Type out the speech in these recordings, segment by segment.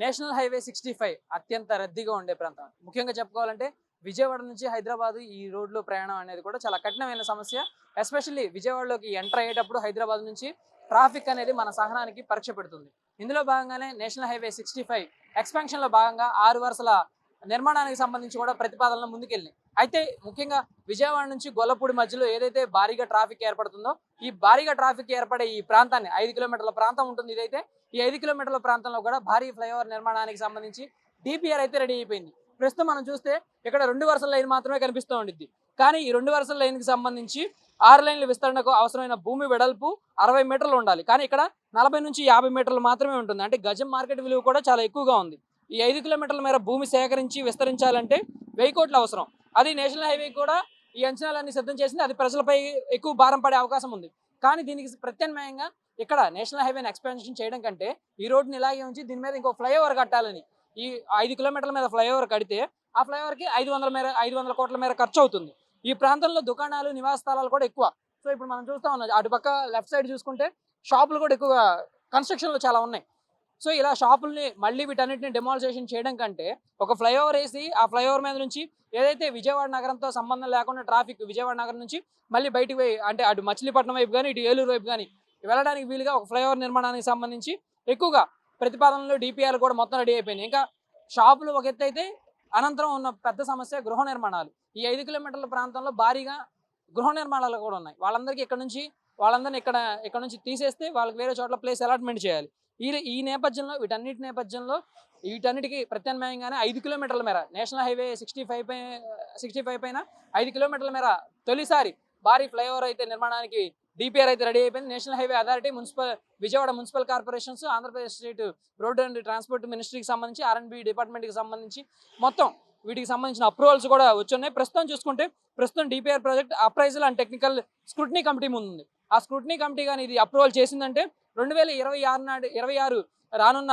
National highway sixty five అత్యంత రద్దీగా ఉండే ప్రాంతం. ముఖ్యంగా చెప్పుకోవాలంటే విజయవాడ నుంచి హైదరాబాద్ ఈ రోడ్లో ప్రయాణం అనేది కూడా చాలా కఠినమైన సమస్య. ఎస్పెషల్లీ విజయవాడలోకి ఎంటర్ అయ్యేటప్పుడు హైదరాబాద్ నుంచి ట్రాఫిక్ అనేది మన సహనానికి పరీక్ష పెడుతుంది. ఇందులో భాగంగానే నేషనల్ హైవే సిక్స్టీ ఫైవ్ ఎక్స్పాన్షన్లో భాగంగా ఆరు వరుసల నిర్మాణానికి సంబంధించి కూడా ప్రతిపాదనలు ముందుకెళ్ళినాయి. అయితే ముఖ్యంగా విజయవాడ నుంచి గొల్లపూడి మధ్యలో ఏదైతే భారీగా ట్రాఫిక్ ఏర్పడుతుందో ఈ భారీగా ట్రాఫిక్ ఏర్పడే ఈ ప్రాంతాన్ని ఐదు కిలోమీటర్ల ప్రాంతం ఉంటుంది ఇదైతే ఈ ఐదు కిలోమీటర్ల ప్రాంతంలో కూడా భారీ ఫ్లైఓవర్ నిర్మాణానికి సంబంధించి డిపిఆర్ అయితే రెడీ అయిపోయింది. ప్రస్తుతం మనం చూస్తే ఇక్కడ రెండు వరుసల లైన్ మాత్రమే కనిపిస్తూ ఉండిద్ది. కానీ ఈ రెండు వరుసల లైన్కి సంబంధించి ఆరు లైన్ల విస్తరణకు అవసరమైన భూమి వెడల్పు అరవై మీటర్లు ఉండాలి. కానీ ఇక్కడ నలభై నుంచి యాభై మీటర్లు మాత్రమే ఉంటుంది. అంటే గజం మార్కెట్ విలువ కూడా చాలా ఎక్కువగా ఉంది. ఈ ఐదు కిలోమీటర్ల మేర భూమి సేకరించి విస్తరించాలంటే వెయ్యి కోట్లు అవసరం. అది నేషనల్ హైవే కూడా ఈ అంచనాలన్నీ సిద్ధం చేసింది. అది ప్రజలపై ఎక్కువ భారం పడే అవకాశం ఉంది. కానీ దీనికి ప్రత్యామ్నాయంగా ఇక్కడ నేషనల్ హైవేని ఎక్స్పాన్షన్ చేయడం కంటే ఈ రోడ్ని ఇలాగే ఉంచి దీని మీద ఇంకో ఫ్లైఓవర్ కట్టాలని ఈ ఐదు కిలోమీటర్ల మీద ఫ్లైఓవర్ కడితే ఆ ఫ్లైఓవర్కి ఐదు వందల మేర ఐదు వందల కోట్ల మేర ఖర్చు అవుతుంది. ఈ ప్రాంతంలో దుకాణాలు నివాస స్థలాలు కూడా ఎక్కువ. సో ఇప్పుడు మనం చూస్తా ఉన్నాం. అటుపక్క లెఫ్ట్ సైడ్ చూసుకుంటే షాపులు కూడా ఎక్కువ కన్స్ట్రక్షన్లో చాలా ఉన్నాయి. సో ఇలా షాపుల్ని మళ్ళీ వీటన్నిటిని డెమాలిసేషన్ చేయడం కంటే ఒక ఫ్లైఓవర్ వేసి ఆ ఫ్లైఓవర్ మీద నుంచి ఏదైతే విజయవాడ నగరంతో సంబంధం లేకుండా ట్రాఫిక్ విజయవాడ నగరం నుంచి మళ్ళీ బయటికి పోయి అంటే అటు మచిలీపట్నం వైపు కానీ ఇటు ఏలూరు వైపు కానీ వెళ్ళడానికి వీలుగా ఒక ఫ్లైఓవర్ నిర్మాణానికి సంబంధించి ఎక్కువగా ప్రతిపాదనలు డిపిఆర్ కూడా మొత్తం రెడీ అయిపోయినాయి. ఇంకా షాపులు ఒక ఎత్తు అయితే అనంతరం ఉన్న పెద్ద సమస్య గృహ నిర్మాణాలు. ఈ ఐదు కిలోమీటర్ల ప్రాంతంలో భారీగా గృహ నిర్మాణాలు కూడా ఉన్నాయి. వాళ్ళందరికీ ఇక్కడ నుంచి వాళ్ళందరినీ ఇక్కడ ఇక్కడ నుంచి తీసేస్తే వాళ్ళకి వేరే చోట్ల ప్లేస్ అలాట్మెంట్ చేయాలి. ఈ ఈ నేపథ్యంలో వీటన్నిటి నేపథ్యంలో వీటన్నిటికి ప్రత్యామ్నాయంగానే ఐదు కిలోమీటర్ల మేర నేషనల్ హైవే సిక్స్టీ ఫైవ్ పై సిక్స్టీ ఫైవ్ పైన ఐదు కిలోమీటర్ల మేర తొలిసారి భారీ ఫ్లైఓవర్ అయితే నిర్మాణానికి డిపిఆర్ అయితే రెడీ అయిపోయింది. National highway authority municipal Vijayawada municipal corporations Andhra Pradesh state road and transport మినిస్ట్రీకి సంబంధించి ఆర్ఎన్బి డిపార్ట్మెంట్కి సంబంధించి మొత్తం వీటికి సంబంధించిన అప్రూవల్స్ కూడా వచ్చున్నాయి. ప్రస్తుతం చూసుకుంటే ప్రస్తుతం DPR project appraisal and technical scrutiny committee ముందు ఉంది ఆ స్క్రూటినీ కమిటీ కానీ ఇది అప్రూవల్ చేసిందంటే రెండు వేల ఇరవై ఆరు నాడు ఇరవై ఆరు రానున్న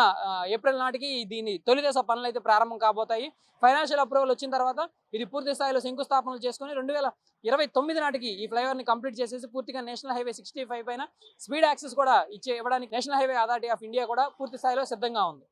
ఏప్రిల్ నాటికి దీని తొలి దశ పనులు అయితే ప్రారంభం కాబోతాయి. ఫైనాన్షియల్ అప్రూవల్ వచ్చిన తర్వాత ఇది పూర్తి స్థాయిలో శంకుస్థాపనలు చేసుకుని రెండు వేల ఇరవై తొమ్మిది నాటికి ఈ ఫ్లైఓవర్ని కంప్లీట్ చేసేసి పూర్తిగా నేషనల్ హైవే సిక్స్టీ ఫైవ్ పైన స్పీడ్ యాక్సెస్ కూడా ఇచ్చే ఇవ్వడానికి national highway authority of India కూడా పూర్తి స్థాయిలో సిద్ధంగా ఉంది.